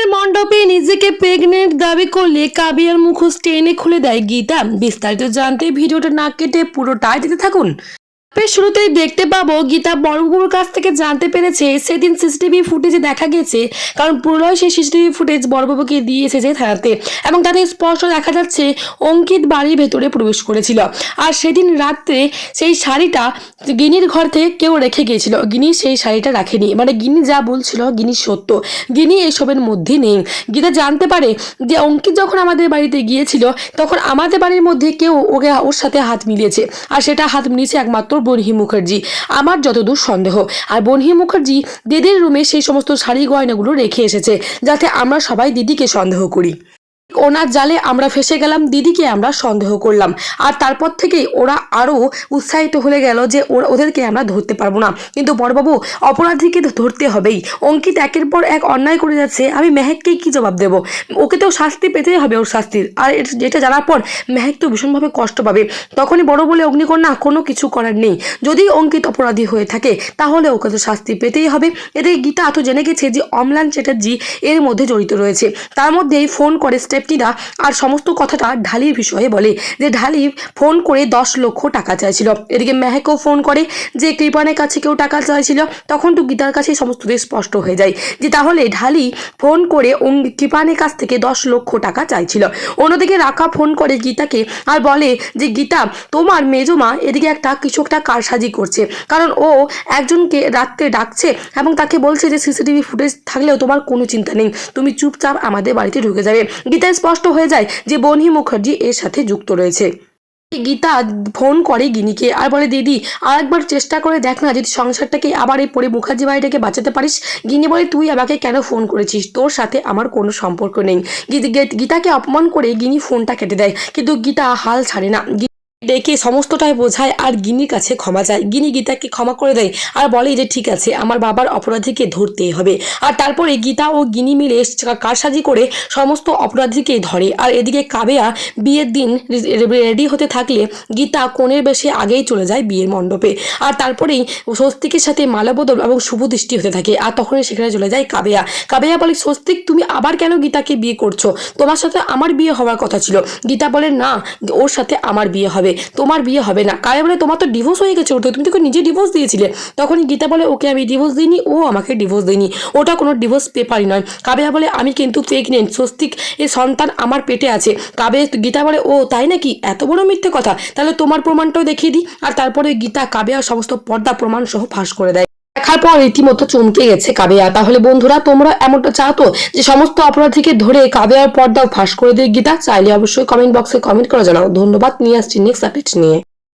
বিয়ের মণ্ডপে নিজেকে প্রেগনেন্ট দাবি করলে কাবিয়ার মুখোশ টেনে খুলে দেয় গীতা। বিস্তারিত জানতে ভিডিওটা না কেটে পুরোটাই দিতে থাকুন। বেশ শুরুতেই দেখতে পাবো, গীতা বড়বাবুর কাছ থেকে জানতে পেরেছে। সেদিন সিসিটিভি ফুটেজে দেখা গেছে, কারণ প্রলয় সেই সিসিটিভি ফুটেজ বড়বাবুকে দিয়ে এসেছে থানাতে। এবং তাতে স্পষ্ট দেখা যাচ্ছে, অঙ্কিত বাড়ির ভেতরে প্রবেশ করেছিল। আর সেদিন রাত্রে সেই শাড়িটা গিনির ঘর থেকে কেউ রেখে গিয়েছিল। গিনি সেই শাড়িটা রাখেনি। মানে গিনি যা বলছিল, গিনি সত্য। গিনি এসবের মধ্যে নেই। গীতা জানতে পারে যে অঙ্কিত যখন আমাদের বাড়িতে গিয়েছিল, তখন আমাদের বাড়ির মধ্যে কেউ ওকে ওর সাথে হাত মিলিয়েছে। আর সেটা হাত মিলিয়েছে একমাত্র বনহি মুখার্জি। আমার যতদূর সন্দেহ। আর বনহি মুখার্জি দিদির রুমে সেই সমস্ত শাড়ি গয়নাগুলো রেখে এসেছে, যাতে আমরা সবাই দিদিকে সন্দেহ করি। ওনার জালে আমরা ফেসে গেলাম, দিদিকে আমরা সন্দেহ করলাম। আর তারপর থেকেই ওরা আরও উৎসাহিত হয়ে গেল যে ওরা, ওদেরকে আমরা ধরতে পারব না। কিন্তু বড়বাবু, অপরাধীকে ধরতে হবেই। অঙ্কিত একের পর এক অন্যায় করে যাচ্ছে, আমি মেহেককেই কী জবাব দেবো? ওকে তো শাস্তি পেতেই হবে ওর শাস্তির। আর এটা- জানার পর মেহেক তো ভীষণভাবে কষ্ট পাবে। তখনই বড় বলে অগ্নিকন্যা কোনো কিছু করার নেই। যদি অঙ্কিত অপরাধী হয়ে থাকে, তাহলে ওকে তো শাস্তি পেতেই হবে। এতে গীতা তো জেনে গেছে যে অমলান চ্যাটার্জি এর মধ্যে জড়িত রয়েছে। তার মধ্যেই ফোন করে স্টেপটিরা আর সমস্ত কথাটা ঢালির বিষয়ে বলে যে ঢালি ফোন করে দশ লক্ষ টাকা চাইছিল। এদিকে মেহেকও ফোন করে যে কৃপানের কাছে কেউ টাকা চাইছিল, তখন তো গীতার কাছে সমস্ত কিছু স্পষ্ট হয়ে যায় যে তাহলে ঢালি ফোন করে কৃপানের কাছ থেকে দশ লক্ষ টাকা চাইছিল। অন্যদিকে রাখা ফোন করে গীতাকে আর বলে যে, গীতা, তোমার মেজমা এদিকে একটা কিছু একটা কারসাজি করছে। কারণ ও একজনকে রাত্রে ডাকছে এবং তাকে বলছে যে, সিসিটিভি ফুটেজ থাকলেও তোমার কোনো চিন্তা নেই। তুমি চুপচাপ আমাদের বাড়িতে ঢুকে যাবে। গীতা স্পষ্ট হয়ে যায় যে বনহি মুখার্জি এর সাথে যুক্ত রয়েছে। গীতা ফোন করে গিনিকে আর বলে, দিদি আর একবার চেষ্টা করে দেখ না যদি সংসারটাকে আবার এই পরে মুখার্জি বাড়িটাকে বাঁচাতে পারিস। গিনি বলে, তুই আমাকে কেন ফোন করেছিস? তোর সাথে আমার কোনো সম্পর্ক নেই। গীতাকে অপমান করে গিনি ফোনটা কেটে দেয়, কিন্তু গীতা হাল ছাড়ে না। ডেকে সমস্তটাই বোঝায় আর গিনির কাছে ক্ষমা চায়। গিনি গীতাকে ক্ষমা করে দেয় আর বলে যে, ঠিক আছে, আমার বাবার অপরাধীকে ধরতেই হবে। আর তারপরে গীতা ও গিনি মিলে কারসাজি করে সমস্ত অপরাধীকে ধরে। আর এদিকে কাবেয়া বিয়ের দিন রেডি হতে থাকলে গীতা কোণের বেশে আগেই চলে যায় বিয়ের মণ্ডপে। আর তারপরেই স্বস্তিকের সাথে মালাবদল এবং শুভ দৃষ্টি হতে থাকে। আর তখনই সেখানে চলে যায় কাবেয়া। কাবেয়া বলে, স্বস্তিক, তুমি আবার কেন গীতাকে বিয়ে করছ? তোমার সাথে আমার বিয়ে হওয়ার কথা ছিল। গীতা বলে, না, ওর সাথে আমার বিয়ে হবে। তোমার বিয়ে হবে না। কারে বলে তোমার তো ডিভোর্স হয়ে গেছে ওর তো, তুমি তো নিজে ডিভোর্স দিয়েছিলে। তখনই গীতা বলে, ওকে আমি ডিভোর্স দিইনি, ও আমাকে ডিভোর্স দিইনি। ওটা কোনো ডিভোর্স পেপারই নয়। কাবেয়া বলে, আমি কিন্তু প্রেগনেন্ট স্বস্তিক, এ সন্তান আমার পেটে আছে। কাবে গীতা বলে, ও, তাই নাকি? এত বড় মিথ্যে কথা? তাহলে তোমার প্রমাণটাও দেখিয়ে দিই। আর তারপরে গীতা, কাবেয়া সমস্ত পর্দা প্রমাণ সহ ফাঁস করে দেয়। দেখার পর রীতিমতো চমকে গেছে কাবেয়া। তাহলে বন্ধুরা, তোমরা এমনটা চাহতো যে সমস্ত অপরাধীকে ধরে কাবেয়ার পর্দাও ফাঁস করে দিয়ে গীতা? চাইলে অবশ্যই কমেন্ট বক্সে কমেন্ট করে জানাও। ধন্যবাদ। নিয়ে আসছি নেক্সট আপডেট নিয়ে।